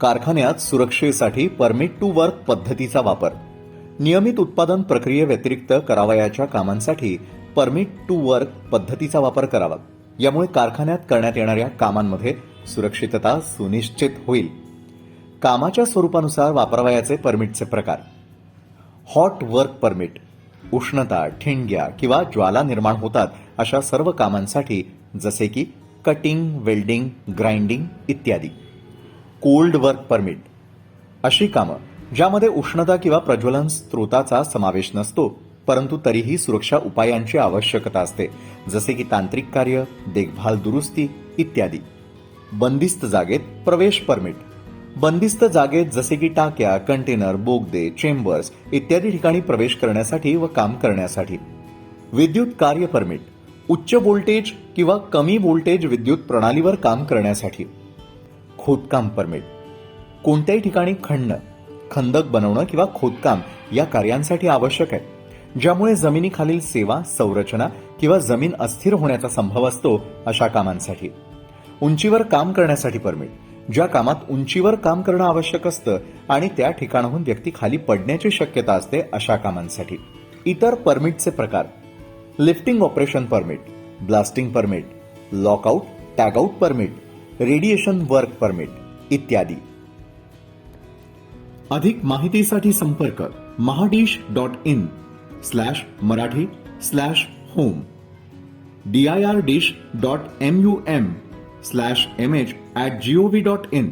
कारखान्यात सुरक्षेसाठी permit to work पद्धतीचा वापर. नियमित उत्पादन प्रक्रियेव्यतिरिक्त करावयाच्या कामांसाठी परमिट टू वर्क पद्धतीचा वापर करावा. यामुळे कारखान्यात करण्यात येणाऱ्या कामांमध्ये सुरक्षितता सुनिश्चित होईल. कामाच्या स्वरूपानुसार वापरावयाचे परमिटचे प्रकार. हॉट वर्क परमिट उष्णता ठिणग्या किंवा ज्वाला निर्माण होतात अशा सर्व कामांसाठी जसे की कटिंग वेल्डिंग ग्राइंडिंग इत्यादी. कोल्ड वर्क परमिट अशी कामं ज्यामध्ये उष्णता किंवा प्रज्वलन स्रोताचा समावेश नसतो परंतु तरीही सुरक्षा उपायांची आवश्यकता असते जसे की तांत्रिक कार्य देखभाल दुरुस्ती इत्यादी. बंदिस्त जागेत प्रवेश परमिट बंदिस्त जागेत जसे की टाक्या कंटेनर बोगदे चेंबर्स इत्यादी ठिकाणी प्रवेश करण्यासाठी व काम करण्यासाठी. विद्युत कार्य परमिट उच्च व्होल्टेज किंवा कमी व्होल्टेज विद्युत प्रणालीवर काम करण्यासाठी. खोदकाम परमिट. कोणत्याही ठिकाणी खणणं खंदक बनवणं किंवा खोदकाम या कार्यांसाठी आवश्यक आहे ज्यामुळे जमिनीखालील सेवा संरचना किंवा जमीन अस्थिर होण्याचा संभव असतो अशा कामांसाठी. उंचीवर काम करण्यासाठी परमिट ज्या कामात उंचीवर काम करणं आवश्यक असतं आणि त्या ठिकाणाहून व्यक्ती खाली पडण्याची शक्यता असते अशा कामांसाठी. इतर परमिटचे प्रकार lifting operation permit blasting permit lockout tagout permit radiation work permit इत्यादी. अधिक माहितीसाठी संपर्क Mahadish dot in slash Marathi slash home. D I R dish dot M U M slash M H at G O V dot in